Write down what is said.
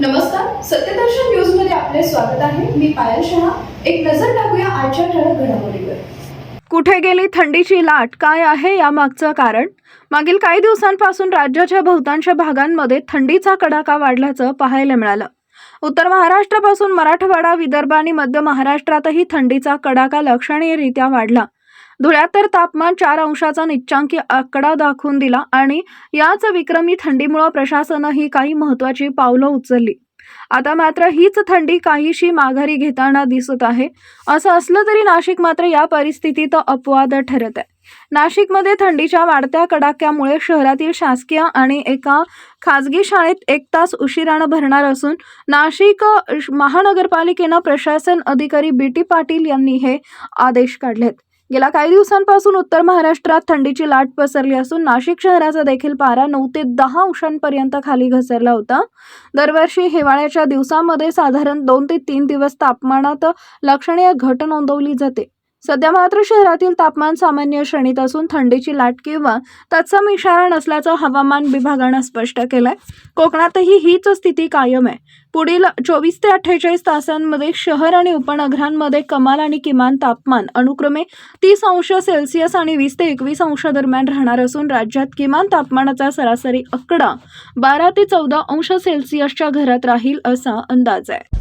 नमस्कार सत्यदर्शन न्यूजमध्ये आपले स्वागत आहे. मी पायल शहा. एक नजर टाकूया आजच्या ठळक घडामोडीवर. कुठे गेली थंडीची लाट? काय आहे यामागचं कारण? मागील काही दिवसांपासून राज्याच्या बहुतांश भागांमध्ये थंडीचा कडाका वाढल्याचं पाहायला मिळालं. उत्तर महाराष्ट्रापासून मराठवाडा विदर्भ आणि मध्य महाराष्ट्रातही थंडीचा कडाका लक्षणीयरित्या वाढला. धुळ्यात तर तापमान चार अंशाचा निच्चांकी आकडा दाखवून दिला आणि याच विक्रमी थंडीमुळे प्रशासनही काही महत्त्वाची पावलं उचलली. आता मात्र हीच थंडी काहीशी माघारी घेताना दिसत आहे. असं असलं तरी नाशिक मात्र या परिस्थितीत अपवाद ठरत आहे. नाशिकमध्ये थंडीच्या वाढत्या कडाक्यामुळे शहरातील शासकीय आणि एका खाजगी शाळेत एक तास उशिरानं भरणार असून नाशिक महानगरपालिकेनं प्रशासन अधिकारी बी टी पाटील यांनी हे आदेश काढलेत. गेल्या काही दिवसांपासून उत्तर महाराष्ट्रात थंडीची लाट पसरली असून नाशिक शहराचा देखील पारा नऊ ते दहा अंशांपर्यंत खाली घसरला होता. दरवर्षी हिवाळ्याच्या दिवसामध्ये साधारण दोन ते तीन दिवस तापमानात लक्षणीय घट नोंदवली जाते. सध्या मात्र शहरातील तापमान सामान्य श्रेणीत असून थंडीची लाट किंवा तत्सम इशारा नसल्याचं हवामान विभागानं स्पष्ट केलंय. कोकणातही हीच स्थिती कायम आहे. पुढील चोवीस ते अठ्ठेचाळीस तासांमध्ये शहर आणि उपनगरांमध्ये कमाल आणि किमान तापमान अनुक्रमे तीस अंश सेल्सिअस आणि वीस ते एकवीस अंश दरम्यान राहणार असून राज्यात किमान तापमानाचा सरासरी आकडा बारा ते चौदा अंश सेल्सिअसच्या घरात राहील असा अंदाज आहे.